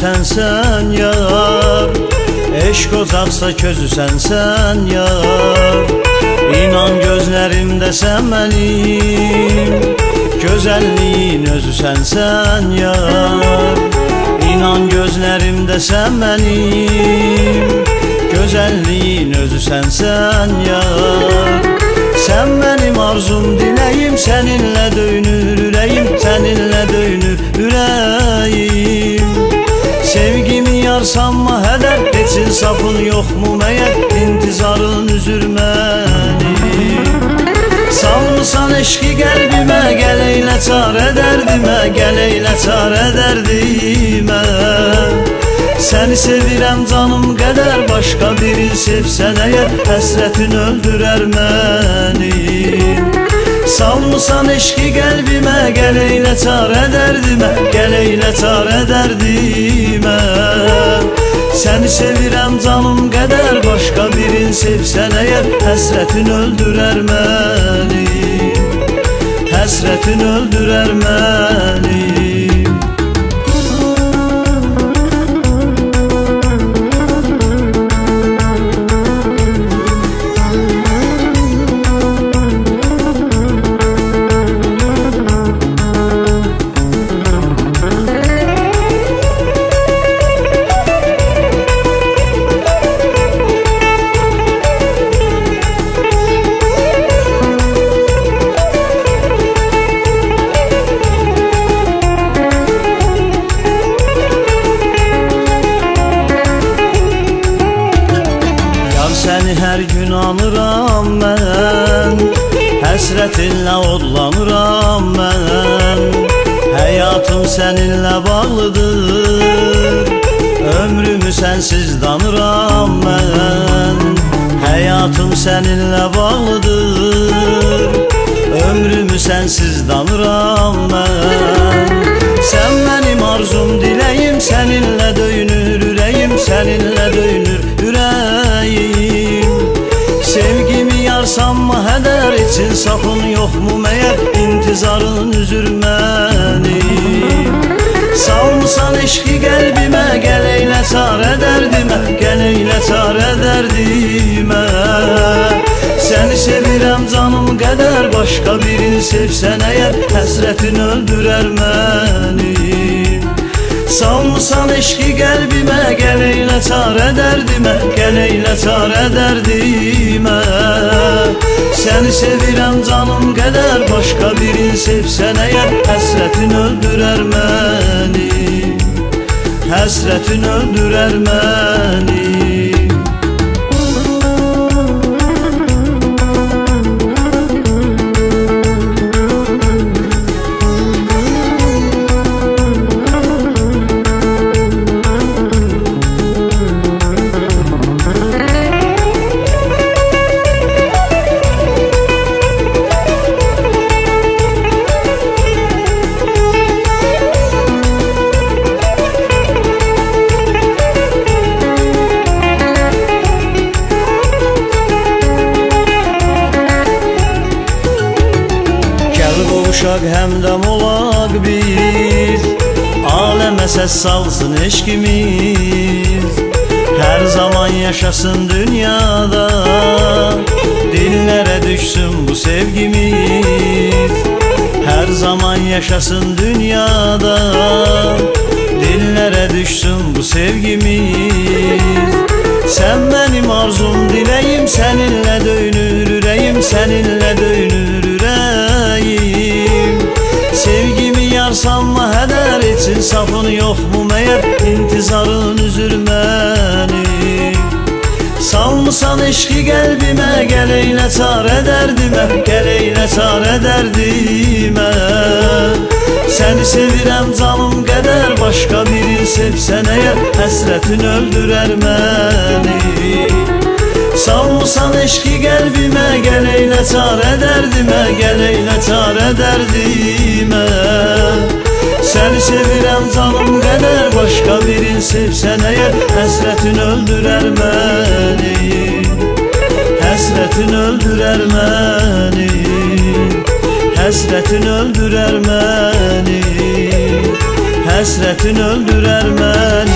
sənsən yar Eşq ocaqsa közü sənsən yar İnan gözlərimdə sən mənim Gözəlliyin özü sənsən yar İnan gözlərimdə sən mənim Gözəlliyin özü sənsən yar Sən mənim arzum, diləyim Səninlə döyünür yoxmu məyər İntizarın üzür məni Salmısan eşqi qəlbimə Gəl eylə çarə dərdimə Gəl eylə çarə dərdimə. Səni sevirəm canım qədər Başqa biri sevsən əgər Həsrətin öldürər məni. Salmısan eşqi qəlbimə Gəl eylə çarə dərdimə Gəl eylə çarə dərdimə Səni sevirəm canım qədər Başqa birin sevsən əgər Həsrətin öldürər məni. Həsrətin öldürər məni hər gün anıram mən Həsrətinlə odlanıram mən Həyatım səninlə bağlıdır. Ömrümü sənsiz danıram mən Həyatım səninlə bağlıdır. Ömrümü sənsiz danıram mən hədər için Safın yoxmu məyər intizarın üzür məni Salmısan eşqi qəlbimə Gəl eylə çarə dərdimə Gəl eylə çarə dərdimə Səni sevirəm canım qədər Başqa birini sevsən əgər Həsrətin öldürər məni Salmısan eşqi qəlbimə Gəl eylə çarə dərdimə Gəl eylə çarə dərdimə. Səni sevirəm canım qədər Başqa birini sevsən əgər Həsrətin öldürər məni. Həsrətin öldürər məni uşaq həmdəm olaq biz. Aləmə səs salsın eşqimiz Hər zaman yaşasın dünyada. Dillərə düşsün bu sevgimiz. Hər zaman yaşasın dünyada. Dillərə düşsün bu sevgimiz. Sən mənim arzum, diləyim Səninlə döyünür ürəyim Səninlə döyünür hədər için Safın yoxmu məyər intizarın üzür məni Salmısan eşqi qəlbimə Gəl eylə çarə dərdimə Gəl eylə çarə dərdimə Səni sevirəm canım qədər Başqa birini sevsən əgər Həsrətin öldürər məni Salmısan eşqi qəlbimə Gəl eylə çarə dərdimə Gəl eylə çarə dərdimə Səni sevirəm canım qədər Başqa birini sevsən əgər Həsrətin öldürər məni Həsrətin öldürər məni Həsrətin öldürər məni Həsrətin öldürər məni